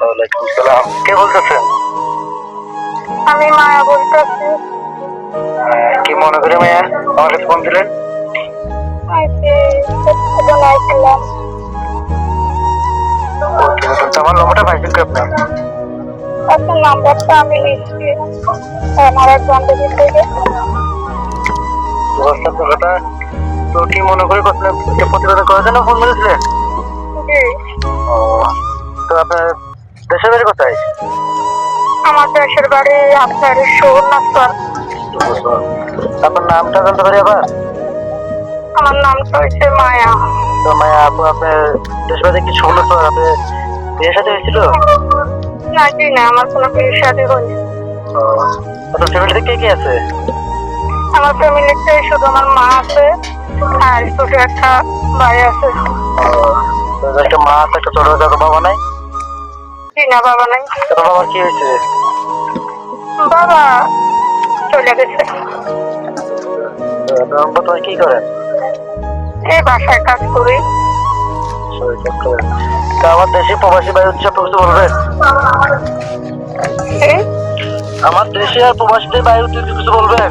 ওয়ালাইকুম সালাম। কে বলতেছেন আমি মায়া বলতেছি। কি মনে করে মায়া? আমার কাছে ফোন দিলেন আমার নম্বরটা পাইছেন কি আপনার? আপনার নাম্বারটা আমি নিচ্ছি। আমার এক বান্ধবী থেকে কথা। তো কি মনে করে করছিলেন প্রতিবাদ করার জন্য ফোন করেছিলেন? তো আপনার দেশের বাড়ি কোথায়? আমার দেশের বাড়ি আপনার সুবর্ণাচল আপনার নামটা জানতে পারি আবার? আমার নামটা হচ্ছে মায়া। তো মায়া আপু আপনার দেশের বাড়ি কি সুন্দর আপনি বিয়ের সাথে হয়েছিল? না জি না আমার কোনো বিয়ের সাথে হয়নি। আপনার ফ্যামিলিতে কে কে আছে? আমার ফ্যামিলিতে শুধু আমার মা আছে আর ছোট একটা ভাই আছে। একটা মা আছে একটা ছোট বাবা নাই? জি না বাবা নাই? বাবার কি হয়েছে? বাবা চলে গেছে। তো আপনার বর্তমানে কি করেন এই বাসায় কাজ করি। আমার দেশে প্রবাসী ভাই কিছু বলবেন আমার দেশে আর প্রবাসীদের বাইরে উঠে কিছু বলবেন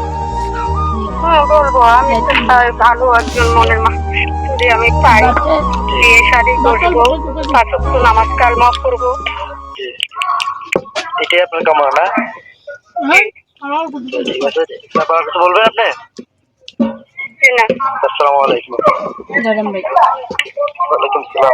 হ্যাঁ বলব? আমি তো ভালো একজন মনের মানুষ। যদি আমি পাই বিয়ে শাড়ি করব নামাজ কালমা করব এটাই আপনার কামনা না? ঠিক আছে তারপর কিছু বলবেন আপনি? আসসালামু আলাইকুম। ভাই। ওয়ালাইকুম সালাম